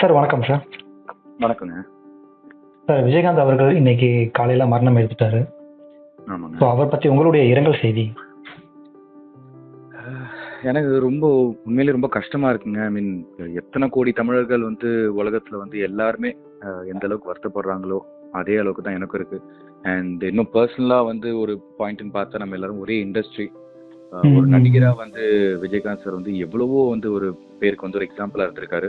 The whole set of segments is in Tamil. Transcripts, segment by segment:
சார் வணக்கம் சார். வணக்கங்க. சார் விஜயகாந்த் அவர்கள் இன்னைக்கு காலையில மரணம் எடுத்துட்டாரு ஸோ அவர் பத்தி உங்களுடைய இரங்கல் செய்தி? எனக்கு ரொம்ப உண்மையிலே ரொம்ப கஷ்டமா இருக்குங்க. ஐ மீன் எத்தனை கோடி தமிழர்கள் வந்து உலகத்துல வந்து எல்லாருமே எந்த அளவுக்கு வருத்தப்படுறாங்களோ அதே அளவுக்கு தான் எனக்கும் இருக்கு. அண்ட் இன்னும் பர்சனலா வந்து ஒரு பாயிண்ட்னு பார்த்தா நம்ம எல்லாரும் ஒரே இண்டஸ்ட்ரி ஒரு ம். நடிகரா வந்து விஜயகாந்த் சார் வந்து எவ்வளவோ வந்து ஒரு பேருக்கு வந்து ஒரு எக்ஸாம்பிளா இருந்திருக்காரு.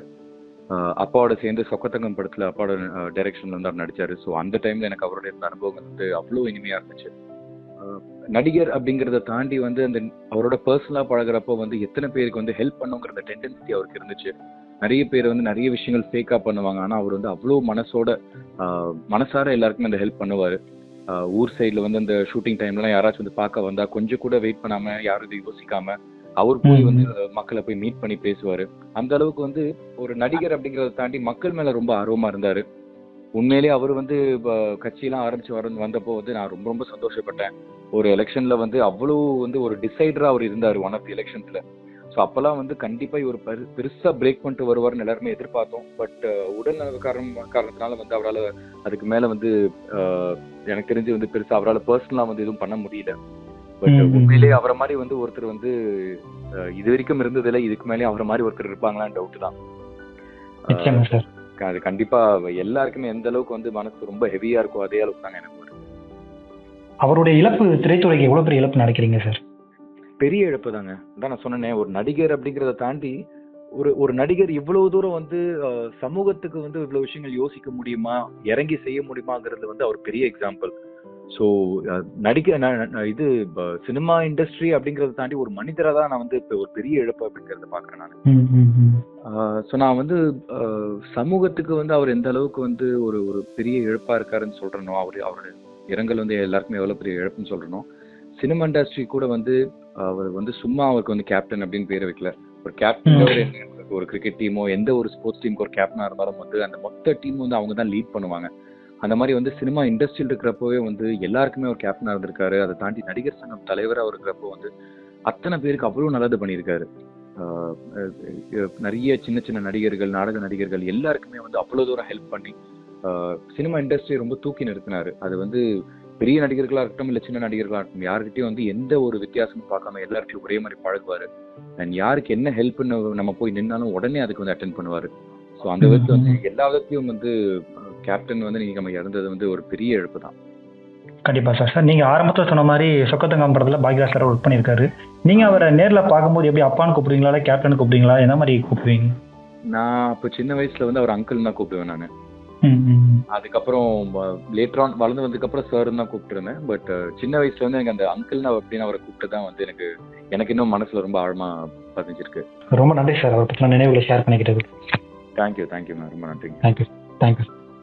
அப்பாவோட சேர்ந்து சொக்கத்தங்கம் படத்துல அப்பாவோட டைரக்ஷன்ல வந்து அவர் நடிச்சாரு. ஸோ அந்த டைம்ல எனக்கு அவருடைய இருந்த அனுபவங்கள் வந்து அவ்வளோ இனிமையா இருந்துச்சு. நடிகர் அப்படிங்கிறத தாண்டி வந்து அந்த அவரோட பர்சனலா பழகுறப்போ வந்து எத்தனை பேருக்கு வந்து ஹெல்ப் பண்ணுங்கிற அந்த டெண்டன்சி அவருக்கு இருந்துச்சு. நிறைய பேர் வந்து நிறைய விஷயங்கள் ஃபேக்கா பண்ணுவாங்க. ஆனால் அவர் வந்து அவ்வளோ மனசோட மனசார எல்லாருக்குமே அந்த ஹெல்ப் பண்ணுவார். ஊர் சைடில் வந்து அந்த ஷூட்டிங் டைம்லாம் யாராச்சும் வந்து பார்க்க வந்தால் கொஞ்சம் கூட வெயிட் பண்ணாமல் யாரும் இது யோசிக்காமல் அவர் போய். வந்து மக்களை போய் மீட் பண்ணி பேசுவாரு. அந்த அளவுக்கு வந்து ஒரு நடிகர் அப்படிங்கறத தாண்டி மக்கள் மேல ரொம்ப ஆர்வமா இருந்தாரு. உண்மையிலேயே அவர் வந்து கட்சியெல்லாம் ஆரம்பிச்சு வர வந்தப்போ வந்து நான் ரொம்ப ரொம்ப சந்தோஷப்பட்டேன். ஒரு எலெக்ஷன்ல வந்து அவ்வளோ வந்து ஒரு டிசைடரா அவர் இருந்தார் ஒன் ஆஃப் தி எலெக்ஷன்ஸ்ல ஸோ அப்பெல்லாம் வந்து கண்டிப்பா இவர் பெரு பெருசா பிரேக் பண்ணிட்டு வருவார்னு எல்லாருமே எதிர்பார்த்தோம். பட் உடல்நல காரணம் காரணத்தினால வந்து அவரால் அதுக்கு மேல வந்து எனக்கு தெரிஞ்சு வந்து பெருசா அவரால் பர்சனலா வந்து எதுவும் பண்ண முடியல. பட். உண்மையிலேயே அவரை மாதிரி வந்து ஒருத்தர் வந்து இது வரைக்கும் இருந்ததில்ல. இதுக்கு மேலே அவரை மாதிரி ஒருத்தர் இருப்பாங்களான்னு டவுட் தான். அது கண்டிப்பா எல்லாருக்குமே எந்த அளவுக்கு வந்து மனசு ரொம்ப ஹெவியா இருக்கோ அதே அளவுக்கு தாங்க எனக்கு அவருடைய இழப்பு திரைத்துறைக்கு எவ்வளவு பெரிய இழப்பு நினைக்கிறீங்க சார் பெரிய இழப்பு தாங்க. அதான் நான் சொன்னேனே ஒரு நடிகர் அப்படிங்கறத தாண்டி ஒரு ஒரு நடிகர் இவ்வளவு தூரம் வந்து சமூகத்துக்கு வந்து இவ்வளவு விஷயங்கள் யோசிக்க முடியுமா இறங்கி செய்ய முடியுமாங்கிறது வந்து அவர் பெரிய எக்ஸாம்பிள் ஸோ நடிக்க இது சினிமா இண்டஸ்ட்ரி அப்படிங்கறத தாண்டி ஒரு மனிதரா தான் நான் வந்து இப்ப ஒரு பெரிய இழப்பு அப்படிங்கறத பாக்குறேன் நான். ஸோ நான் வந்து சமூகத்துக்கு வந்து அவர் எந்த அளவுக்கு வந்து ஒரு ஒரு பெரிய இழப்பா இருக்காருன்னு சொல்றனோ அவர் அவரோட இரங்கல் வந்து எல்லாருக்குமே எவ்வளவு பெரிய இழப்புன்னு சொல்றனோ சினிமா இண்டஸ்ட்ரி கூட வந்து அவர் வந்து சும்மா அவருக்கு வந்து கேப்டன் அப்படின்னு பேரை வைக்கல. ஒரு கேப்டன் ஒரு கிரிக்கெட் டீமோ எந்த ஒரு ஸ்போர்ட்ஸ் டீமுக்கு ஒரு கேப்டனா இருந்தாலும் வந்து அந்த மொத்த டீம் வந்து அவங்க தான் லீட் பண்ணுவாங்க. அந்த மாதிரி வந்து சினிமா இண்டஸ்ட்ரியில் இருக்கிறப்பவே வந்து எல்லாருக்குமே ஒரு கேப்டனா இருந்திருக்காரு. அதை தாண்டி நடிகர் சங்கம் தலைவரா இருக்கிறப்போ வந்து அத்தனை பேருக்கு அவ்வளவு நல்லது பண்ணியிருக்காரு. நிறைய சின்ன சின்ன நடிகர்கள் நாடக நடிகர்கள் எல்லாருக்குமே வந்து அவ்வளவு தூரம் ஹெல்ப் பண்ணி சினிமா இண்டஸ்ட்ரி ரொம்ப தூக்கி நிறுத்தினாரு. அது வந்து பெரிய நடிகர்களா இருக்கட்டும் இல்ல சின்ன நடிகர்களா இருக்கட்டும் யாருக்கிட்டையும் வந்து எந்த ஒரு வித்தியாசமும் பார்க்காம எல்லாருக்கும் ஒரே மாதிரி பழகுவாரு. அண்ட் யாருக்கு என்ன ஹெல்ப்னு நம்ம போய் நின்னாலும் உடனே அதுக்கு வந்து அட்டென்ட் பண்ணுவாரு. ஸோ அந்த விதத்துல வந்து எல்லா விதத்தையும் வந்து கேப்டன் வந்து நீங்க நம்ம இறந்தது வந்து ஒரு பெரிய இழப்பு தான் கண்டிப்பா சார். சார் நீங்க ஆரம்பத்துல சொன்ன மாதிரி சொக்கத்தங்கம் படத்துல பாக்யராஜ் சார் ஒர்க் பண்ணியிருக்காரு. நீங்க அவரை நேர்ல பார்க்கும்போது எப்படி அப்பான்னு கூப்பிடுவீங்களா? இல்லை கேப்டன் கூப்பிடுவீங்களா? என்ன மாதிரி கூப்பிடுவீங்க? நான் அப்போ சின்ன வயசுல வந்து அவர் அங்கிள் தான் கூப்பிடுவேன் நான். அதுக்கப்புறம் லேட்டர் ஆன் வளர்ந்து வந்ததுக்கப்புறம் சார் தான் கூப்பிட்டுருந்தேன். பட் சின்ன வயசுல வந்து எனக்கு அந்த அங்கிள் அப்படின்னு அவரை கூப்பிட்டு தான் வந்து எனக்கு எனக்கு இன்னும் மனசுல ரொம்ப ஆழமா பதிஞ்சிருக்கு. ரொம்ப நன்றி சார். அவரை பற்றின நினைவுகளை ஷேர் பண்ணிக்கிட்டது தேங்க்யூ தேங்க்யூ ரொம்ப நன்றிங்க. Thank you thank you